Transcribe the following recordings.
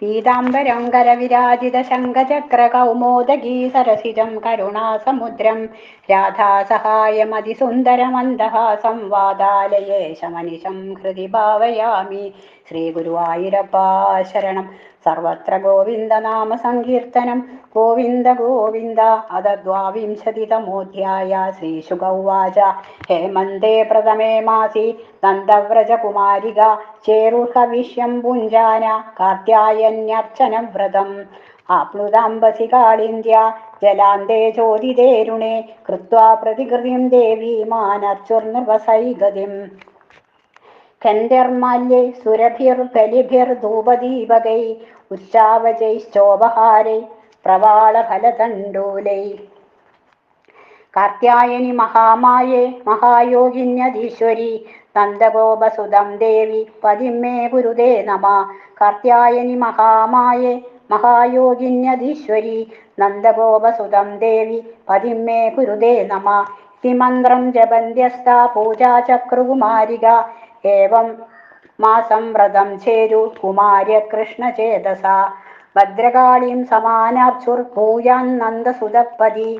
പീതാംബരം കരവിരാജിത ശങ്കചക്ര കൗമോദകീ സരസിജം കരുണാസമുദ്രം രാധാസഹായമതിസുന്ദരമന്ദഹാസം വാതാലയേശമനിശം ഹൃദി ഭാവയാമി ശ്രീഗുരുവായൂരപ്പാ ശരണം. സർവത്ര ഗോവിന്ദനാമ സങ്കീർത്തനം ഗോവിന്ദ ഗോവിന്ദ അത ദ്വാവിംശതിതമോധ്യായ തമോധ്യായ ശ്രീശുഗൗവാച ഹേമന്തേ പ്രഥമേ മാസി. നന്ദവ്രജകുമാരിക ചേരുഹവിഷ്യം പുഞ്ചാന കാർത്യായന്യർച്ചനം വ്രതം ആപ്ലുതാംബസി കാളിന്ത്യ ജലാന്തേ ചോദിതേരുണേ കൃത്വാ പ്രതികൃതിം ദേവീമാനർച്ചുർനിർവസൈഗതിം കന്ദർമാല്യേ സുരഭിർബലിഭിർധൂപദീപകൈ ഉച്ചാവചൈശ്ചോപഹാരൈ പ്രവാളഫലതണ്ടൂലൈ. കാർത്യായനി മഹാമായേ മഹായോഗിന്യധീശ്വരി നന്ദഗോപസുതം ദേവി പതിമേ ഗുരുദേ നമ. കർത്യായനി മഹാമായേ മഹായോഗിന്യധീശ്വരി നന്ദഗോപസുതം ദേവി പതിമേ ഗുരുദേ നമ. തിമന്ത്രം മന്ത്രം ജപന്ത്യസ്ത പൂജാചക്രുകുമാരിക ഏവം മാസം വ്രതം ചേരു കുമാര്യ കൃഷ്ണചേതസ ഭദ്രകാളീം സമാനാർച്ചുർ ഭൂയാൻ നന്ദസുതപ്പതി.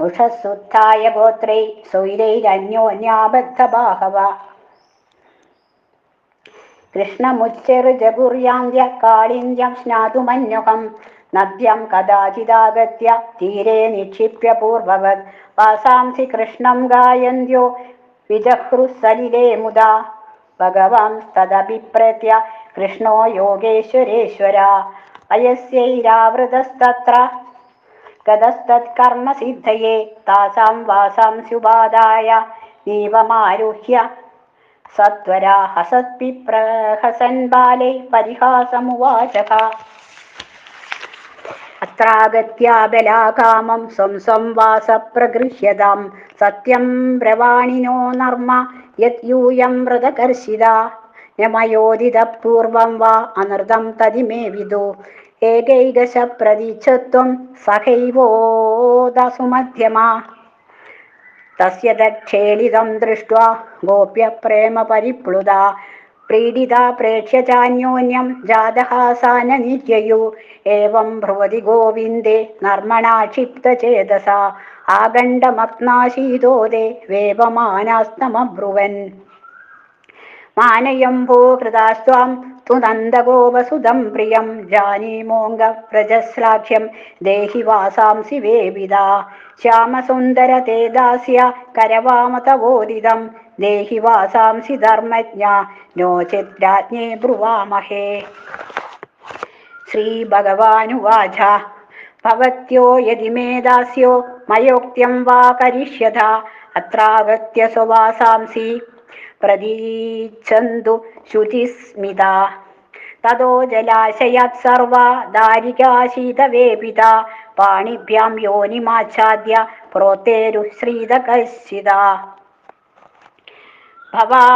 ഉഷസുത്ഥായ ഗോത്രൈ സ്വൈരൈരന്യോന്യാബദ്ധബാഹവ കൃഷ്ണമുച്ചെറുജഗുര്യാന്ത്യ കാളിന്ത്യം സ്നാതുമന്യുഹം. നദ്യം കഥാചിദാഗത്യ തീരെ നിക്ഷിപ്യ പൂർവവത് വാസാംസി കൃഷ്ണം ഗായന്ത്യോ വിജഹ്രുസലിലേ മുദാ. ഭഗവാൻ തദഭിപ്രേത്യ കൃഷ്ണോ യോഗേശ്വരേശ്വര. അയസ്യൈരാവൃതസ്തത്ര താസാം വാസാംസ്യുപാദായ ദീപമാരുഹ്യ. സത്വരാ ഹസത്പിപ്രഹസൻ ബാലൈ പരിഹാസമുവാചക. അത്രാഗത്യാബലാകാമം സ്വം സ്വം വാസപ്രഗൃഹ്യതാം സത്യം ബ്രവാണിനോ നർമ്മ യത് യൂയം വ്രതകർഷിത. യമയോദിതപൂർവം വാ അനൃതം തതിമേ വിദു. ഏകൈകശ പ്രതീക്ഷത്വം സഹൈവോദസുമധ്യമാ തസ്യ തക്ഷേളിതം ഗോപ്യ പ്രേമ പരിപ്ലുത പ്രീഡിത പ്രേക്ഷ്യ ചാന്യോന്യം ജാതഹാസാന നിത്യയു ഏവം ഭ്രുവതി ഗോവിന്ദേ നർമ്മണാ ക്ഷിപ്തചേതസ ആഗണ്ഡമഗ്നാശീതോദേ മാനയം മാനയംഭോ ഹൃദാസ്വാം തു നന്ദഗോപസുതം പ്രിയം. ജാനീമോങ്ക വ്രജശ്ലാഘ്യം ദേഹി വാസാംസി വേവിത ശ്യാമസുന്ദര തേ ദാസ്യ കരവാമതവോദിതം. ദേഹി വാസാംസി ധർമ്മജ്ഞ. നോചിത് രാജ്ഞേ ബ്രുവാമഹേ. ശ്രീഭഗവാനുവാച ഭവത്യോ യതി മേ ദാസ്യോ മയോക്ത്യം വാ കരിഷ്യത അത്രാഗത്യ സ്വവാസാംസി. പ്രതീച്ഛന്തു ശുചിസ്മിത. തതോ ജലാശയാത് സർവ ദാരികാശീതവേപിത. പാണിഭ്യാം യോനിമാച്ഛാദ്യ പ്രോത്തേരുശ്രീതകശിത ഭവാ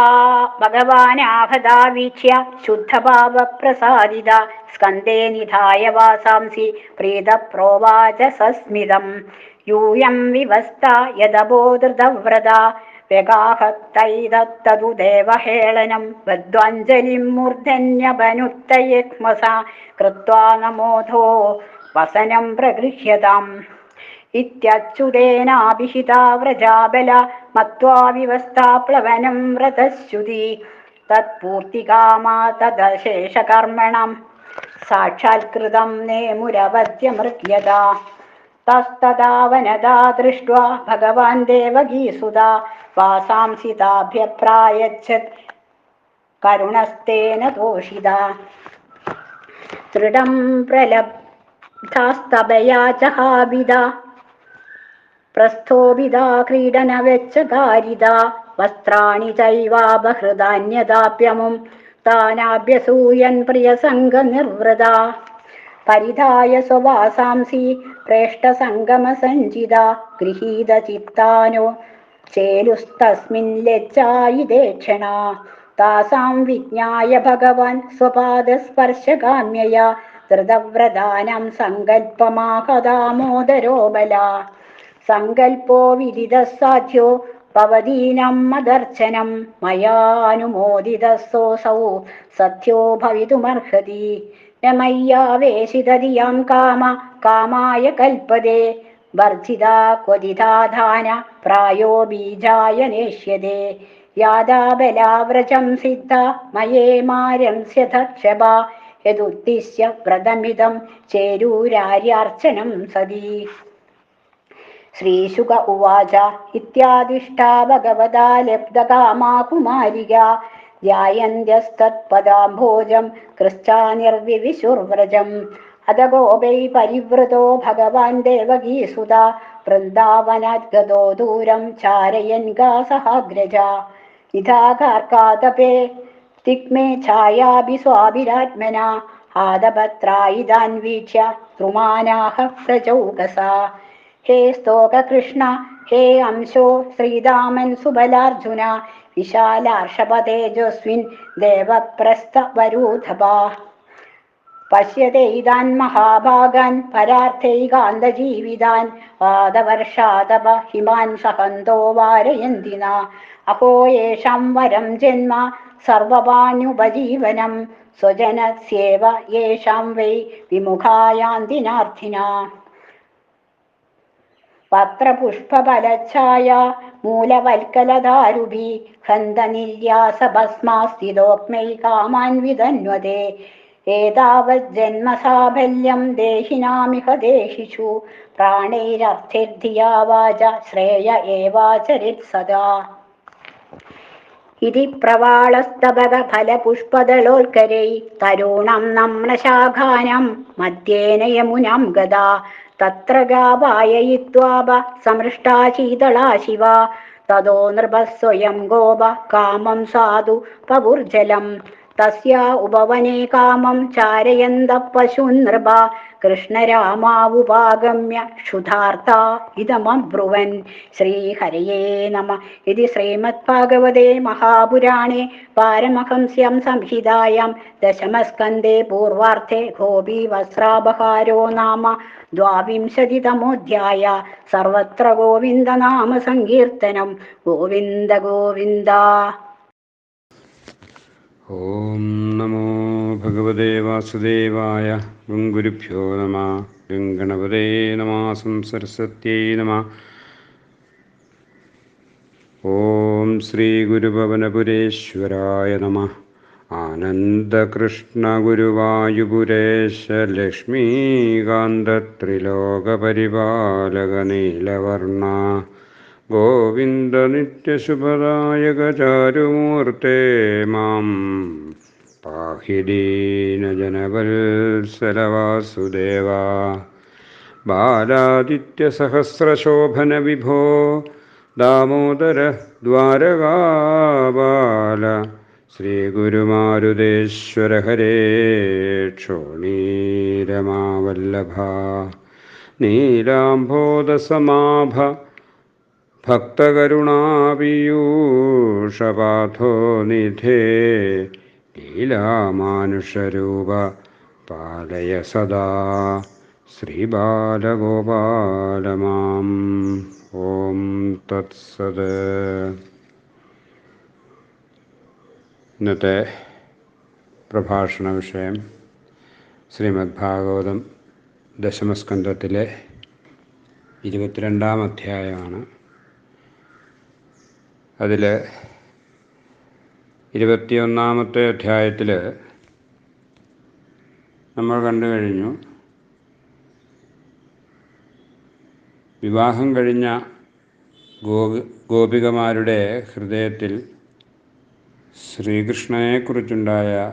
ഭഗവാനാഹതാ വീക്ഷ്യ ശുദ്ധഭാവപ്രസാദിത. സ്കന്ധേ നിധായ വാസാംസി പ്രീതപ്രോവാച സസ്മിതം. യൂയം വിവസ്ഥ യദബോധൃതവ്രത. വ്യഗാഹത്തൈതത്തതു ദേവഹേളനം വദ്വാഞ്ജലിം മൂർധന്യപനുത്തയക്മസ കൃത്വാ നമോധോ വസനം പ്രഗൃഹ്യതാം. ഇത്യച്യുതേനാഭിഹിതാ വ്രജാബല മത്വാ പ്ലവനം വ്രതശ്രുതി തത്പൂർത്തികാമാ തദശേഷകർമ്മണം സാക്ഷാത്കൃതം നേമുരവദ്യമൃഗ്യത തസ്തദാവനദാ ദൃഷ്ട്വാ ഭഗവാൻ ദേവകീസുതാ വാസാംസി താഭ്യപ്രായച്ഛത് കരുണസ്തേന തോഷിത ദൃഢം പ്രലബ്ധാസ്തഭയാ ചഹാവിത പ്രസ്ഥോഭിത ക്രീഡനവെച്ചകാരിത വസ്ത്രാണി ചൈവാപഹൃതാന്യതാപ്യമും താനാഭ്യസൂയൻ പ്രിയസംഗനിർവൃത പരിധായ സ്വവാസാംസി പ്രേഷ്ടസംഗമസഞ്ചിത ഗൃഹീതചിത്താനോ ചേലുസ്തസ്മിൻ ലജ്ജായിദേക്ഷണ താസാം വിജ്ഞായ ഭഗവാൻ സ്വപാദസ്പർശകാമ്യയ. ധൃതവ്രതാനം സങ്കല്പമാഹതാമോദരോബല. സങ്കല്പോ വിദിത വിദിതസാധ്യോ ഭവതീനം മദർശനം. മയാനുമോദിതസോസൗ സത്യോ ഭവിതുമർഹതി. മയ്യാവേശിതതിയാം കാമ കാമായ കൽപ്പതേ വർദ്ധിതാ ക്വതിതാധാന പ്രായോ ബീജായ നേഷ്യതേ. യാതാബലാവ്രജം സിദ്ധ മയേമാരംസ്യതക്ഷഭ യതുദ്ദിശ്യ വ്രതമിതം ചേരൂരാര്യാർച്ചനം സതി. ശ്രീശുക ഉവാച ഇത്യാദിഷ്ടാ ഭഗവതാ ലബ്ധകാമാ കുമാരിക. ധ്യായന്ത്യസ്തത്പദാംഭോജം ക്രിസ്റ്റാനിർവിവിശുർവ്രജം അത ഗോപൈ പരിവൃതോ ഭഗവാൻ ദേവകീസുത വൃന്ദാവനാദ്ഗതോ ദൂരം ചാരയൻ ഗാസഹാഗ്രജ നിധാകാർക്കാതപേ തിഗ്മേ ഛായാഭി സ്വാഭിരാത്മന ആദപത്രായിതാൻ വീക്ഷ്യ ദ്രുമാനാഹ പ്രചൗകസാ ഹേ സ്തോകകൃഷ്ണ ഹേ അംശോ ശ്രീരാമൻ സുബലാർജുന വിശാലാർഷപതേജസ്വിൻ ദേവപ്രസ്ഥവരൂഥപാ പശ്യതൈതാൻ മഹാഭാഗാൻ പരാർത്ഥൈകാന്തജീവിതാൻ പാദവർഷാതപ ഹിമാൻ സഹന്തോ വാരയന്തിന. അഹോ യേഷാം വരം ജന്മ സർവപാണ്യുപജീവനം സ്വജനസ്യേവ യേഷാം വൈ വിമുഖായാന്തിനാർത്ഥിന. പത്രപുഷ്പഫലച്ഛായ മൂലവൽക്കലദാരുഭി ഖണ്ഡനിര്യാസഭസ്മാസ്ഥിതോക്മൈ കാമാൻ വിധന്വതേ ഏതാവജ്ജന്മസാഫല്യം ദേഹിനാമിഹ ദേഹിഷു പ്രാണൈരർത്ഥിർധിയാ വാച ശ്രേയ ഏവാചരിത് സദാ. ഇതി പ്രവാളസ്തപക ഫലപുഷ്പദളോൽക്കരൈ തരുണം നമ്രശാഖാനം മധ്യേന യമുനാം ഗതാ തത്ര ഗാവായയിത്വാപ സമൃഷ്ടാ ശീതളാ ശിവ. തതോ നൃപ സ്വയം ഗോപ കാമം സാധു പകുർജലം തസ്യ ഉപവനേ കാമം ചാരയന്ത പശൂൻ നൃപ കൃഷ്ണരാമാവുപാഗമ്യ ക്ഷുധാർത്ത ഇതമബ്രുവൻ ശ്രീഹരയേ നമ. ഇതി ശ്രീമദ്ഭാഗവതേ മഹാപുരാണേ പാരമഹംസ്യം സംഹിതായാം. ദശമസ്കന്ധേ പൂർവാർത്ഥേ ഗോപീ വസ്ത്രാപഹാരോ നാമ. ദ്വാവിംശതിതമോധ്യായ സർവത്ര ഗോവിന്ദനാമ സങ്കീർത്തനം. ഗോവിന്ദ ഗോവിന്ദ. ഓം നമോ ഭഗവതേ വാസുദേവായ ഗുരുഭ്യോ നമ ഗംഗണപതേ നമാസം സരസ്വത്യൈ നമ. ഓം ശ്രീ ഗുരുഭവനപുരേശ്വരായ നമ ആനന്ദകൃഷ്ണഗുരുവായുപുരേശ ലക്ഷ്മീകാന്തത്രിലോകപരിപാലക നീലവർണ ഗോവിന്ദ നിത്യശുഭദായക ചാരുമൂർത്തേ മാം പാഹിദീനജനവത്സലവാസുദേവ. ബാലാദിത്യസഹസ്രശോഭന വിഭോ ദാമോദര ദ്വാരകാബാല ശ്രീഗുരുമാരുദേശ്വര ഹരേ ക്ഷോണീരമാവല്ലഭ. നീലാംബോധസമാഭ ഭക്തകരുണാപീയൂഷപാഥോ നിധേ. ലീലാമാനുഷരൂപ പാലയ സദാ. ശ്രീബാലഗോപാലമാം. ഓം തത്സത്. ഇന്നത്തെ പ്രഭാഷണ വിഷയം ശ്രീമദ് ഭാഗവതം ദശമസ്കന്ധത്തിലെ ഇരുപത്തിരണ്ടാം അധ്യായമാണ്. അതിൽ ഇരുപത്തിയൊന്നാമത്തെ അധ്യായത്തിൽ നമ്മൾ കണ്ടു കഴിഞ്ഞു. വിവാഹം കഴിഞ്ഞ ഗോപി ഗോപികമാരുടെ ഹൃദയത്തിൽ ശ്രീകൃഷ്ണനെക്കുറിച്ചുണ്ടായ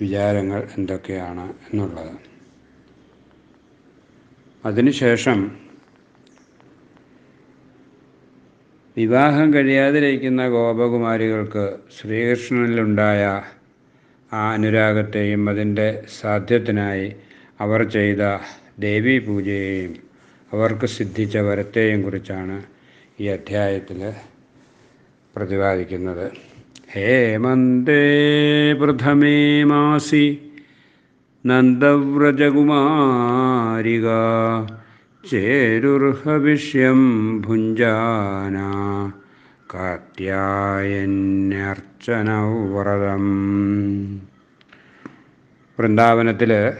വിചാരങ്ങൾ എന്തൊക്കെയാണ് എന്നുള്ളത്. അതിനുശേഷം വിവാഹം കഴിയാതിരിക്കുന്ന ഗോപകുമാരികൾക്ക് ശ്രീകൃഷ്ണനിലുണ്ടായ ആ അനുരാഗത്തെയും അതിന്റെ സാധ്യത്തിനായി അവർ ചെയ്ത ദേവീ പൂജയെയും അവർക്ക് സിദ്ധിച്ച വരത്തെയും കുറിച്ചാണ് ഈ അധ്യായത്തിൽ പ്രതിപാദിക്കുന്നത്. ഹേമന്തേ പ്രഥമേ മാസി നന്ദവ്രജകുമാരിക. ചേരുർഹവിഷ്യം ഭുഞ്ചാന കാത്യായന്യർച്ചനവ്രതം. വൃന്ദാവനത്തിൽ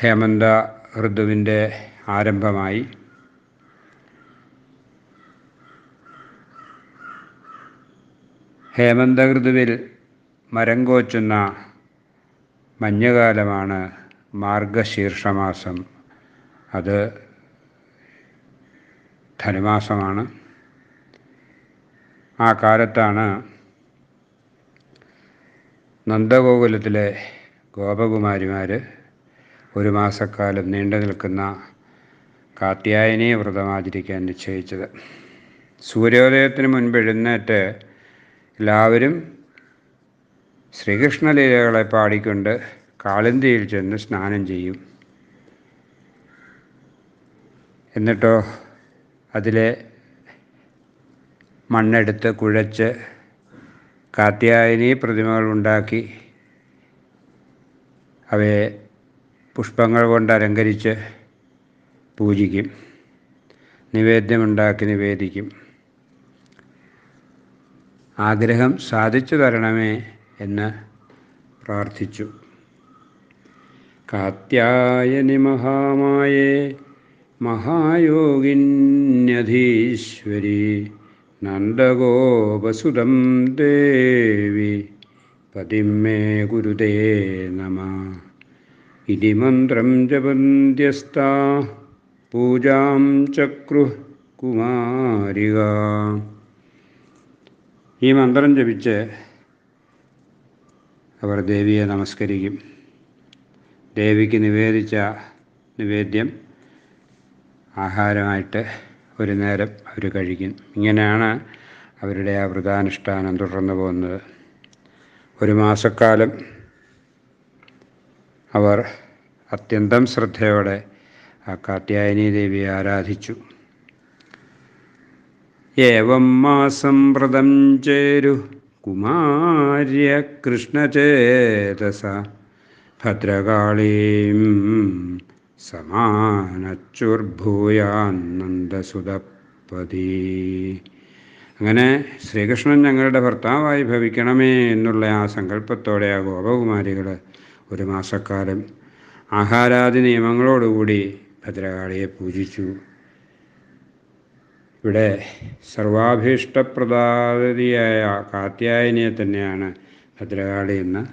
ഹേമന്ത ഋതുവിന്റെ ആരംഭമായി ഹേമന്ത ഋതുവിൽ മരം കോച്ചുന്ന മഞ്ഞുകാലമാണ് മാർഗശീർഷമാസം. അത് ധനുമാസമാണ്. ആ കാലത്താണ് നന്ദഗോകുലത്തിലെ ഗോപകുമാരിമാർ ഒരു മാസക്കാലം നീണ്ടു നിൽക്കുന്ന കാത്യായനി വ്രതം ആചരിക്കാൻ നിശ്ചയിച്ചത്. സൂര്യോദയത്തിന് മുൻപ് എഴുന്നേറ്റ് എല്ലാവരും ശ്രീകൃഷ്ണലീലകളെ പാടിക്കൊണ്ട് കാളിന്തിയിൽ ചെന്ന് സ്നാനം ചെയ്യും. എന്നിട്ടോ അതിലെ മണ്ണെടുത്ത് കുഴച്ച് കാത്യായനി പ്രതിമകൾ ഉണ്ടാക്കി അവയെ പുഷ്പങ്ങൾ കൊണ്ട് അലങ്കരിച്ച് പൂജിക്കും. നിവേദ്യമുണ്ടാക്കി നിവേദിക്കും. ആഗ്രഹം സാധിച്ചു തരണമേ എന്ന് പ്രാർത്ഥിച്ചു. കാത്യായനി മഹാമായേ മഹായോഗിന്യധീശ്വരി നന്ദഗോപസുതം ദേവി പതിമേ ഗുരുദേ നമ. ഇതി മന്ത്രം ജപന്ത്യസ്ത പൂജാം ചക്രു കുമാരിക. ഈ മന്ത്രം ജപിച്ച് അവർ ദേവിയെ നമസ്കരിക്കും. ദേവിക്ക് നിവേദിച്ച നിവേദ്യം ആഹാരമായിട്ട് ഒരു നേരം അവർ കഴിക്കും. ഇങ്ങനെയാണ് അവരുടെ ആ വ്രതാനുഷ്ഠാനം തുടർന്നു പോകുന്നത്. ഒരു മാസക്കാലം അവർ അത്യന്തം ശ്രദ്ധയോടെ ആ കാത്യായനി ദേവിയെ ആരാധിച്ചു. ഏവം മാസം വ്രതം ചേരു കുമാര്യ കൃഷ്ണചേതസ ഭദ്രകാളീം സമാനച്ചുർഭൂയാനന്ദസുതപതി. അങ്ങനെ ശ്രീകൃഷ്ണൻ ഞങ്ങളുടെ ഭർത്താവായി ഭവിക്കണമേ എന്നുള്ള ആ സങ്കല്പത്തോടെ ആ ഗോപകുമാരികൾ ഒരു മാസക്കാലം ആഹാരാദി നിയമങ്ങളോടുകൂടി ഭദ്രകാളിയെ പൂജിച്ചു. ഇവിടെ സർവാഭീഷ്ടപ്രദാതിയായ കാത്യായനിയെ തന്നെയാണ് ഭദ്രകാളി എന്ന്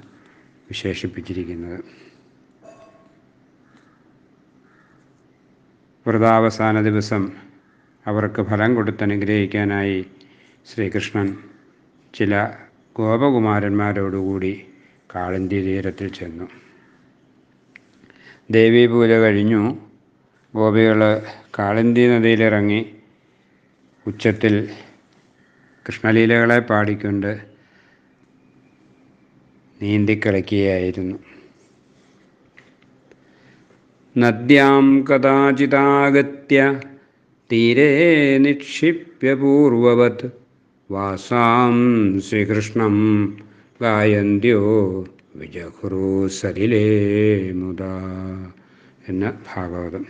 വിശേഷിപ്പിച്ചിരിക്കുന്നത്. വ്രതാവസാന ദിവസം അവർക്ക് ഫലം കൊടുത്തനുഗ്രഹിക്കാനായി ശ്രീകൃഷ്ണൻ ചില ഗോപകുമാരന്മാരോടുകൂടി കാളന്തി തീരത്തിൽ ചെന്നു. ദേവീപൂജ കഴിഞ്ഞു. ഗോപികൾ കാളന്തി നദിയിലിറങ്ങി ഉച്ചത്തിൽ കൃഷ്ണലീലകളെ പാടിക്കൊണ്ട് നീന്തിക്കളിക്കുകയായിരുന്നു. നദ്യാം കഥാചിതാഗത്യ. തീരെ നിക്ഷിപ്യ പൂർവവത്. വാസാം ശ്രീകൃഷ്ണം ഗായന്ത്യോ വിജഹുറു സലിലേ മുത എന്ന ഭാഗവതം.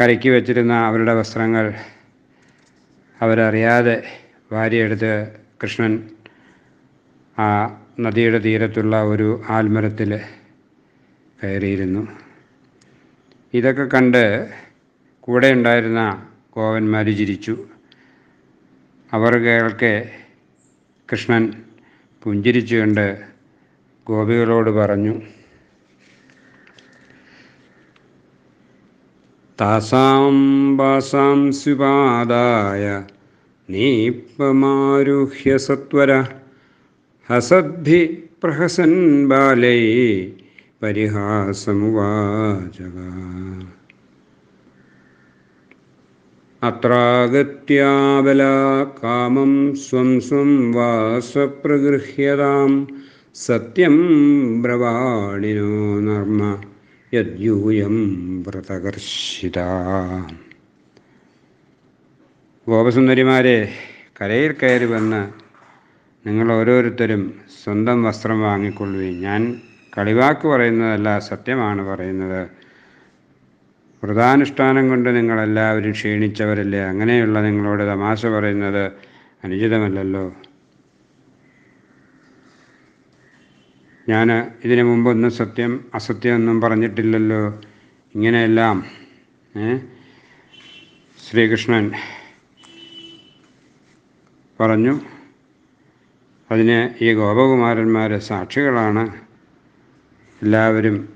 കരയ്ക്ക് വച്ചിരുന്ന അവരുടെ വസ്ത്രങ്ങൾ അവരറിയാതെ വാരിയെടുത്ത് കൃഷ്ണൻ ആ നദിയുടെ തീരത്തുള്ള ഒരു ആൽമരത്തിൽ കയറിയിരുന്നു. ഇതൊക്കെ കണ്ട് കൂടെ ഉണ്ടായിരുന്ന കോവന്മാർ ചിരിച്ചു. അവർ കേൾക്കെ കൃഷ്ണൻ പുഞ്ചിരിച്ചുകൊണ്ട് ഗോപികളോട് പറഞ്ഞു താസാം വാസാം സുപാദായ നീപ്പമാരുഹ്യ സത്വര ഹസദ്ഭി പ്രഹസൻ ബാലൈ പരിഹാസമുവാചക. അത്രാഗത്യാബല കാമം സ്വം സ്വം വാസപ്രഗൃഹ്യതാം സത്യം ബ്രവാണിനോ നർമ്മ യദ്യൂയം വ്രതകർഷിത. ഗോപസുന്ദരിമാരെ കരയിൽ കയറി വന്ന് നിങ്ങൾ ഓരോരുത്തരും സ്വന്തം വസ്ത്രം വാങ്ങിക്കൊള്ളുകയും ഞാൻ കളിവാക്ക് പറയുന്നതല്ല സത്യമാണ് പറയുന്നത്. വ്രതാനുഷ്ഠാനം കൊണ്ട് നിങ്ങളെല്ലാവരും ക്ഷീണിച്ചവരല്ലേ? അങ്ങനെയുള്ള നിങ്ങളോട് തമാശ പറയുന്നത് അനുചിതമല്ലല്ലോ. ഞാൻ ഇതിനു മുമ്പൊന്നും സത്യം അസത്യമൊന്നും പറഞ്ഞിട്ടില്ലല്ലോ. ഇങ്ങനെയെല്ലാം ശ്രീകൃഷ്ണൻ പറഞ്ഞു. അതിന് ഈ ഗോപകുമാരന്മാരെ സാക്ഷികളാണ്. എല്ലാവരും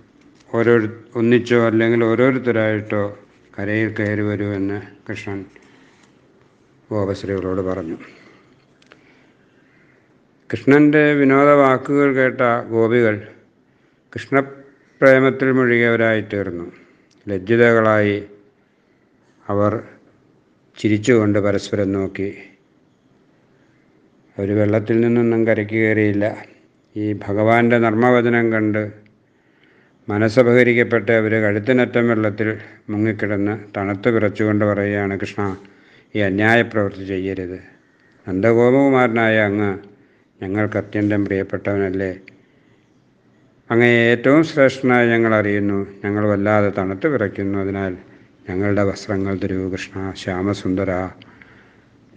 ഓരോ ഒന്നിച്ചോ അല്ലെങ്കിൽ ഓരോരുത്തരായിട്ടോ കരയിൽ കയറി എന്ന് കൃഷ്ണൻ ഗോപശ്രീകളോട് പറഞ്ഞു. കൃഷ്ണന്റെ വിനോദ വാക്കുകൾ കേട്ട ഗോപികൾ കൃഷ്ണപ്രേമത്തിൽ മുഴുകിയവരായി തീർന്നു. ലജ്ജിതകളായി അവർ ചിരിച്ചുകൊണ്ട് പരസ്പരം നോക്കി. അവർ വെള്ളത്തിൽ നിന്നൊന്നും കരയ്ക്ക് കയറിയില്ല. ഈ ഭഗവാന്റെ നർമ്മവചനം കണ്ട് മനസ്സപഹരിക്കപ്പെട്ട അവർ കഴുത്തിനറ്റം വെള്ളത്തിൽ മുങ്ങിക്കിടന്ന് തണുത്ത് വിറച്ചുകൊണ്ട് പറയുകയാണ് കൃഷ്ണ ഈ അന്യായ പ്രവൃത്തി ചെയ്യരുത്. നന്ദഗോപകുമാരനായ അങ്ങ് ഞങ്ങൾക്ക് അത്യന്തം പ്രിയപ്പെട്ടവനല്ലേ. അങ്ങേ ഏറ്റവും ശ്രേഷ്ഠനായി ഞങ്ങൾ അറിയുന്നു. ഞങ്ങൾ വല്ലാതെ തണുത്ത് വിറയ്ക്കുന്നു. അതിനാൽ ഞങ്ങളുടെ വസ്ത്രങ്ങൾ തരൂ കൃഷ്ണ ശ്യാമസുന്ദര.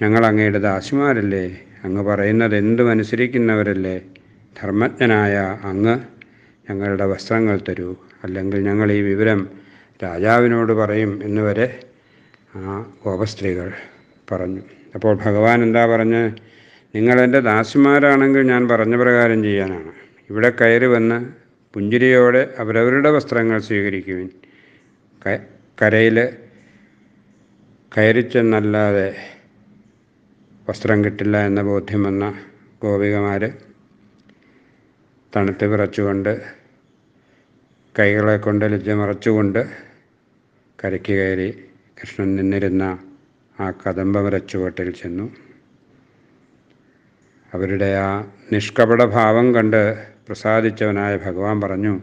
ഞങ്ങൾ അങ്ങയുടെ ദാസിമാരല്ലേ. അങ്ങ് പറയുന്നത് എന്തും അനുസരിക്കുന്നവരല്ലേ ധർമ്മജ്ഞനായ അങ്ങ് ഞങ്ങളുടെ വസ്ത്രങ്ങൾ തരൂ. അല്ലെങ്കിൽ ഞങ്ങൾ ഈ വിവരം രാജാവിനോട് പറയും എന്ന് വരെ ആ ഗോപസ്ത്രീകൾ പറഞ്ഞു. അപ്പോൾ ഭഗവാൻ എന്താ പറഞ്ഞ്? നിങ്ങളെന്റെ ദാസിമാരാണെങ്കിൽ ഞാൻ പറഞ്ഞ പ്രകാരം ചെയ്യാനാണ്. ഇവിടെ കയറി വന്ന് പുഞ്ചിരിയോടെ അവരവരുടെ വസ്ത്രങ്ങൾ സ്വീകരിക്കുവിൻ. കരയിൽ കയറിച്ചെന്നല്ലാതെ വസ്ത്രം കിട്ടില്ല എന്ന ബോധ്യം വന്ന ഗോപികമാർ തണുത്ത് വിറച്ചുകൊണ്ട് കൈകളെ കൊണ്ട് ലജ്ജ മറച്ചുകൊണ്ട് കരയ്ക്ക് കയറി കൃഷ്ണൻ നിന്നിരുന്ന ആ കദംബ വിറച്ചുവട്ടിൽ ചെന്നു. അവരുടെ ആ നിഷ്കപട ഭാവം കണ്ട് പ്രസാദിച്ചവനായ ഭഗവാൻ പറഞ്ഞു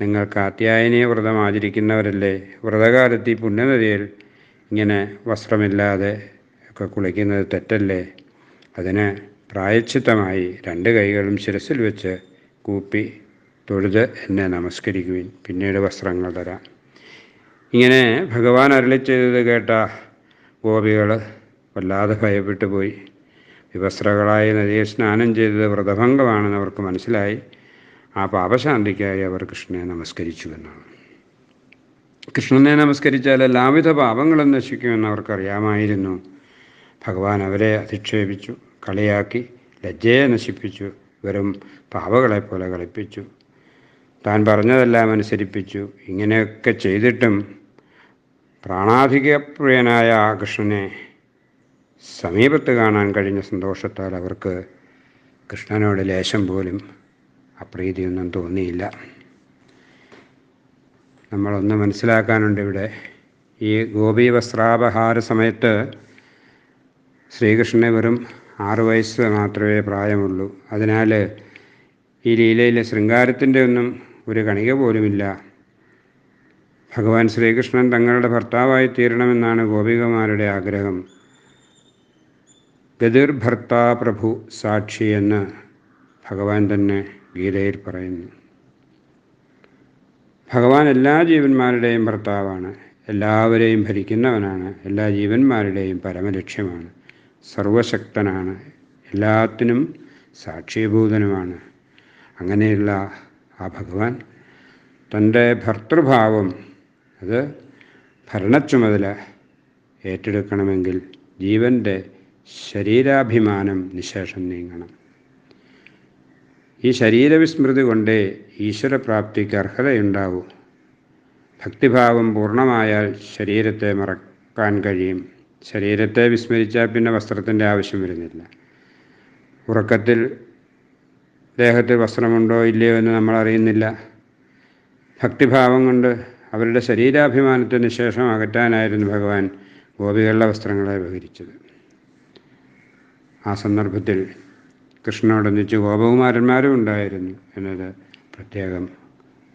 നിങ്ങൾ കാത്യായനീയ വ്രതം ആചരിക്കുന്നവരല്ലേ? വ്രതകാലത്തി പുണ്യനദിയിൽ ഇങ്ങനെ വസ്ത്രമില്ലാതെ ഒക്കെ കുളിക്കുന്നത് തെറ്റല്ലേ? അതിന് പ്രായച്ചിത്തമായി രണ്ട് കൈകളും ശിരസിൽ വെച്ച് കൂപ്പി തൊഴുത് എന്നെ നമസ്കരിക്കുവിൻ. പിന്നീട് വസ്ത്രങ്ങൾ തരാം. ഇങ്ങനെ ഭഗവാൻ അരളി ചെയ്തത് കേട്ട ഗോപികൾ വല്ലാതെ ഭയപ്പെട്ടു പോയി. വിവസ്ത്രകളായി നദിയെ സ്നാനം ചെയ്തത് വ്രതഭംഗമാണെന്ന് അവർക്ക് മനസ്സിലായി. ആ പാപശാന്തിക്കായി അവർ കൃഷ്ണനെ നമസ്കരിച്ചു എന്നാണ് കൃഷ്ണനെ നമസ്കരിച്ചാൽ എല്ലാവിധ പാപങ്ങളും നശിക്കുമെന്ന് അവർക്കറിയാമായിരുന്നു. ഭഗവാൻ അവരെ അധിക്ഷേപിച്ചു കളിയാക്കി ലജ്ജയെ നശിപ്പിച്ചു. വെറും പാവകളെപ്പോലെ കളിപ്പിച്ചു. താൻ പറഞ്ഞതെല്ലാം അനുസരിപ്പിച്ചു. ഇങ്ങനെയൊക്കെ ചെയ്തിട്ടും പ്രാണാധികപ്രിയനായ ആ കൃഷ്ണനെ സമീപത്ത് കാണാൻ കഴിഞ്ഞ സന്തോഷത്താൽ അവർക്ക് കൃഷ്ണനോട് ലേശം പോലും അപ്രീതിയൊന്നും തോന്നിയില്ല. നമ്മളൊന്ന് മനസ്സിലാക്കാനുണ്ട് ഇവിടെ. ഈ ഗോപി വസ്ത്രാപഹാര സമയത്ത് ശ്രീകൃഷ്ണനെ വെറും ആറു വയസ്സ് മാത്രമേ പ്രായമുള്ളൂ. അതിനാൽ ഈ ലീലയിലെ ശൃംഗാരത്തിന്റെ ഒന്നും ഒരു കണിക പോലുമില്ല. ഭഗവാൻ ശ്രീകൃഷ്ണൻ തങ്ങളുടെ ഭർത്താവായി തീരണമെന്നാണ് ഗോപികമാരുടെ ആഗ്രഹം. ഗതിർഭർത്താ പ്രഭു സാക്ഷി എന്ന് ഭഗവാൻ തന്നെ ഗീതയിൽ പറയുന്നു. ഭഗവാൻ എല്ലാ ജീവന്മാരുടെയും ഭർത്താവാണ്. എല്ലാവരെയും ഭരിക്കുന്നവനാണ്. എല്ലാ ജീവന്മാരുടെയും പരമലക്ഷ്യമാണ്. സർവശക്തനാണ്. എല്ലാത്തിനും സാക്ഷ്യഭൂതനുമാണ് അങ്ങനെയുള്ള ആ ഭഗവാൻ തന്റെ ഭർത്തൃഭാവം അത് ഭരണച്ചുമതല ഏറ്റെടുക്കണമെങ്കിൽ ജീവന്റെ ശരീരാഭിമാനം നിശേഷം നീങ്ങണം. ഈ ശരീരവിസ്മൃതി കൊണ്ടേ ഈശ്വരപ്രാപ്തിക്ക് അർഹതയുണ്ടാവൂ. ഭക്തിഭാവം പൂർണമായാൽ ശരീരത്തെ മറക്കാൻ കഴിയും. ശരീരത്തെ വിസ്മരിച്ചാൽ പിന്നെ വസ്ത്രത്തിന്റെ ആവശ്യം വരുന്നില്ല. ഉറക്കത്തിൽ ദേഹത്തിൽ വസ്ത്രമുണ്ടോ ഇല്ലയോ എന്ന് നമ്മൾ അറിയുന്നില്ല. ഭക്തിഭാവം കൊണ്ട് അവരുടെ ശരീരാഭിമാനത്തിന് ശേഷം അകറ്റാനായിരുന്നു ഭഗവാൻ ഗോപികളുടെ വസ്ത്രങ്ങളെ വിഹരിച്ചത് ആ സന്ദർഭത്തിൽ കൃഷ്ണനോടൊന്നിച്ച് ഗോപകുമാരന്മാരും ഉണ്ടായിരുന്നു എന്നത് പ്രത്യേകം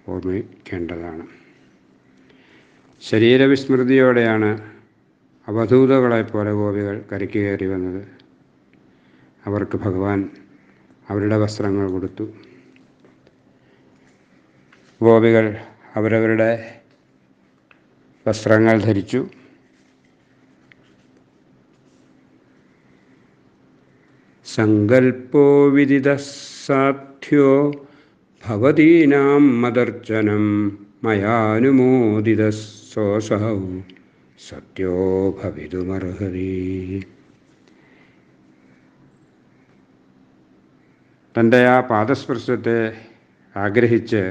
ഓർമ്മിക്കേണ്ടതാണ്. ശരീരവിസ്മൃതിയോടെയാണ് അവധൂതകളെപ്പോലെ ഗോപികൾ കരയ്ക്ക് കയറി വന്നത്. അവർക്ക് ഭഗവാൻ അവരുടെ വസ്ത്രങ്ങൾ കൊടുത്തു. ഗോപികൾ അവരവരുടെ വസ്ത്രങ്ങൾ ധരിച്ചു. സങ്കൽപ്പോ വിദിത സാധ്യോ ഭവതീനാം മദർച്ചനം മയാനുമോദിത സോസഹൗ സത്യോ ഭവിതുമർഹതി. തന്റെ ആ പാദസ്പർശത്തെ ആഗ്രഹിച്ച്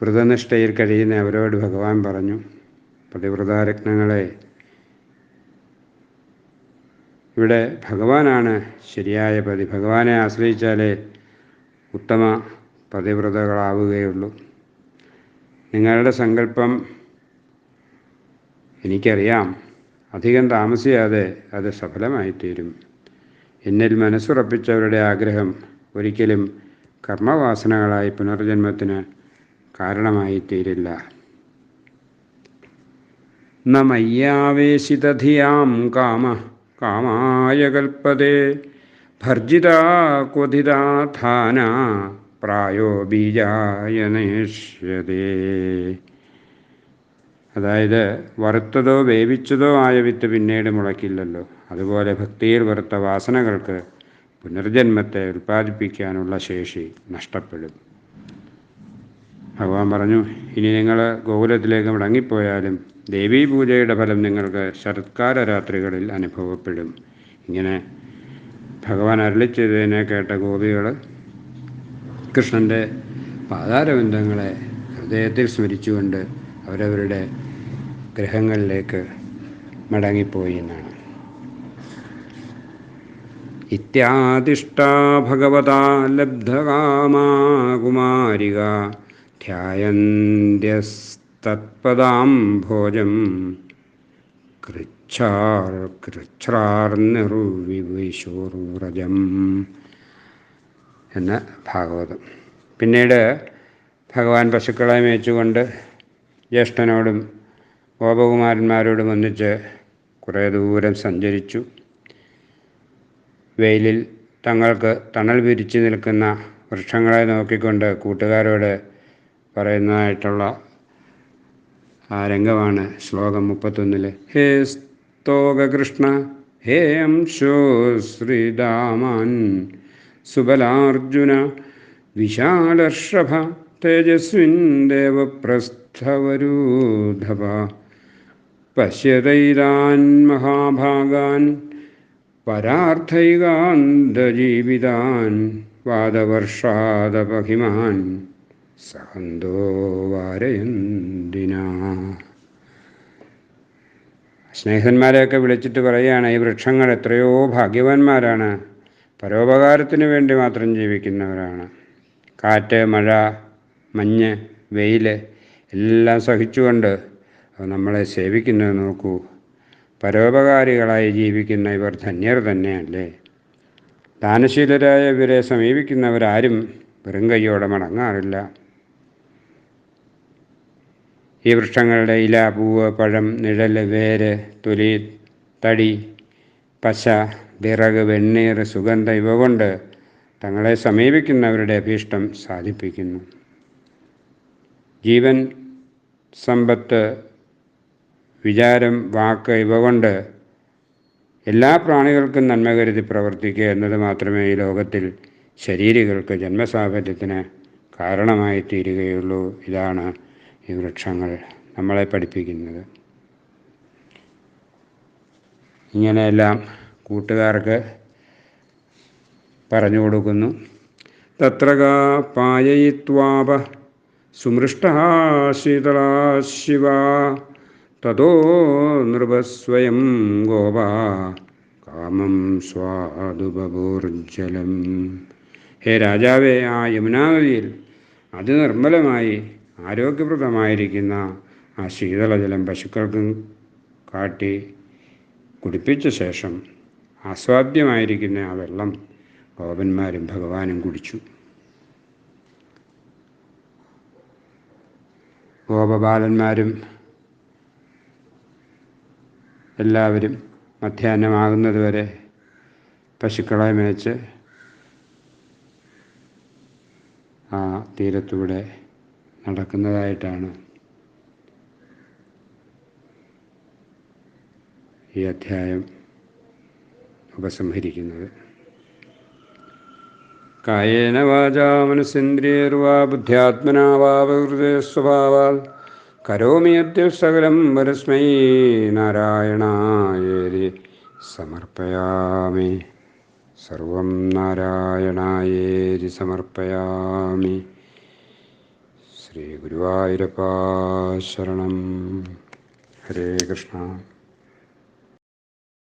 വ്രതനിഷ്ഠയിൽ കഴിയുന്ന അവരോട് ഭഗവാൻ പറഞ്ഞു പതിവ്രതാരത്നങ്ങളെ ഇവിടെ ഭഗവാനാണ് ശരിയായ പതി ഭഗവാനെ ആശ്രയിച്ചാലേ ഉത്തമ പതിവ്രതകളാവുകയുള്ളൂ നിങ്ങളുടെ സങ്കല്പം എനിക്കറിയാം. അധികം താമസിയാതെ അത് സഫലമായിത്തീരും. എന്നിൽ മനസ്സുറപ്പിച്ചവരുടെ ആഗ്രഹം ഒരിക്കലും കർമ്മവാസനകളായി പുനർജന്മത്തിന് കാരണമായി തീരില്ല ന കാമ കാമായ കൽപ്പതേ ഭർജിതാ ക്വധിതാധാന പ്രായോ ബീജായ നേഷ്യതേ. അതായത് വറുത്തതോ വേവിച്ചതോ ആയ വിത്ത് പിന്നീട് മുളയ്ക്കില്ലല്ലോ. അതുപോലെ ഭക്തിയിൽ വറുത്ത വാസനകൾക്ക് പുനർജന്മത്തെ ഉൽപ്പാദിപ്പിക്കാനുള്ള ശേഷി നഷ്ടപ്പെടും. ഭഗവാൻ പറഞ്ഞു ഇനി നിങ്ങൾ ഗോകുലത്തിലേക്ക് മടങ്ങിപ്പോയാലും ദേവീ പൂജയുടെ ഫലം നിങ്ങൾക്ക് ശരത്കാല രാത്രികളിൽ അനുഭവപ്പെടും. ഇങ്ങനെ ഭഗവാൻ അരളിച്ചതിനെ കേട്ട ഗോപികൾ കൃഷ്ണന്റെ പാതാരബന്ധങ്ങളെ ഹൃദയത്തിൽ സ്മരിച്ചുകൊണ്ട് അവരവരുടെ ഗ്രഹങ്ങളിലേക്ക് മടങ്ങിപ്പോയി എന്നാണ്. ഇത്യാദിഷ്ടാ ഭഗവതാ ലബ്ധകാമാകുമാരിക ധ്യായന്ത്യസ്തത്പദാം ഭോജം കൃച്ഛാർ കൃച്ഛ്രാർനിർവിശോർവ്രജം എന്ന ഭാഗവതം. പിന്നീട് ഭഗവാൻ പശുക്കളെ മേച്ചുകൊണ്ട് ജ്യേഷ്ഠനോടും ഗോപകുമാരന്മാരോടും ഒന്നിച്ച് കുറേ ദൂരം സഞ്ചരിച്ചു. വെയിലിൽ തങ്ങൾക്ക് തണൽ വിരിച്ചു നിൽക്കുന്ന വൃക്ഷങ്ങളെ നോക്കിക്കൊണ്ട് കൂട്ടുകാരോട് പറയുന്നതായിട്ടുള്ള ആ രംഗമാണ് ശ്ലോകം മുപ്പത്തൊന്നിൽ ഹേ സ്തോകകൃഷ്ണ ഹേ അംശോ ശ്രീരാമാൻ സുബലാർജുന വിശാലർഷഭ തേജസ്വിൻ ദേവപ്രസ്ഥവരൂധവ പശ്യതൈരാൻ മഹാഭാഗാൻ പരാർത്ഥൈകാന്തജീവിതാൻ വാദവർഷാദപഹിമാൻ സഹന്തോ വാരയന്തിന. സ്നേഹന്മാരെയൊക്കെ വിളിച്ചിട്ട് പറയുകയാണ് ഈ വൃക്ഷങ്ങൾ എത്രയോ ഭാഗ്യവാന്മാരാണ്. പരോപകാരത്തിന് വേണ്ടി മാത്രം ജീവിക്കുന്നവരാണ്. കാറ്റ് മഴ മഞ്ഞ് വെയിൽ എല്ലാം സഹിച്ചുകൊണ്ട് നമ്മളെ സേവിക്കുന്നത് നോക്കൂ. പരോപകാരികളായി ജീവിക്കുന്ന ഇവർ ധന്യർ തന്നെയല്ലേ? ദാനശീലരായ ഇവരെ സമീപിക്കുന്നവരാരും വെറും കൈയോടെ മടങ്ങാറില്ല. ഈ വൃക്ഷങ്ങളുടെ ഇല പൂവ് പഴം നിഴൽ വേര് തൊലി തടി പശ വിറക് വെണ്ണീർ സുഗന്ധ ഇവ കൊണ്ട് തങ്ങളെ സമീപിക്കുന്നവരുടെ അഭീഷ്ടം സാധിപ്പിക്കുന്നു. ജീവൻ സമ്പത്ത് വിചാരം വാക്ക് ഇവ കൊണ്ട് എല്ലാ പ്രാണികൾക്കും നന്മ കരുതി പ്രവർത്തിക്കുക എന്നത് മാത്രമേ ഈ ലോകത്തിൽ ശരീരികൾക്ക് ജന്മസാഫല്യത്തിന് കാരണമായി തീരുകയുള്ളൂ. ഇതാണ് ഈ വൃക്ഷങ്ങൾ നമ്മളെ പഠിപ്പിക്കുന്നത്. ഇങ്ങനെയെല്ലാം കൂട്ടുകാർക്ക് പറഞ്ഞു കൊടുക്കുന്നു. തത്രകാ പായയിത്വാപ സുമൃഷ്ട ശീതളാ ശിവ തതോ നൃപസ്വയം ഗോപ കാമം സ്വാദുപൂർജലം ഹേ രാജാവേ ആ യമുനാനദിയിൽ അതിനിർമ്മലമായി ആരോഗ്യപ്രദമായിരിക്കുന്ന ആ ശീതളജലം പശുക്കൾക്കും കാട്ടി കുടിപ്പിച്ച ശേഷം ആസ്വാദ്യമായിരിക്കുന്ന ആ വെള്ളം ഗോപന്മാരും ഭഗവാനും കുടിച്ചു. ഗോപബാലന്മാരും എല്ലാവരും മധ്യാഹ്നമാകുന്നതുവരെ പശുക്കളെ മേച്ച് ആ തീരത്തൂടെ നടക്കുന്നതായിട്ടാണ് ഈ അധ്യായം ഉപസംഹരിക്കുന്നത്. കായേന വാചാ മനസ്സേന്ദ്രിയർവാ ബുദ്ധ്യാത്മനാ വാ പ്രകൃതി സ്വഭാവാൽ കരോമി യദ്യ സകലം പരസ്മൈ നാരായണായേരി സമർപ്പയാമി സർവം നാരായണായേരി സമർപ്പയാമി ശ്രീ ഗുരുവായൂരപ്പ ശരണം ഹരേ കൃഷ്ണ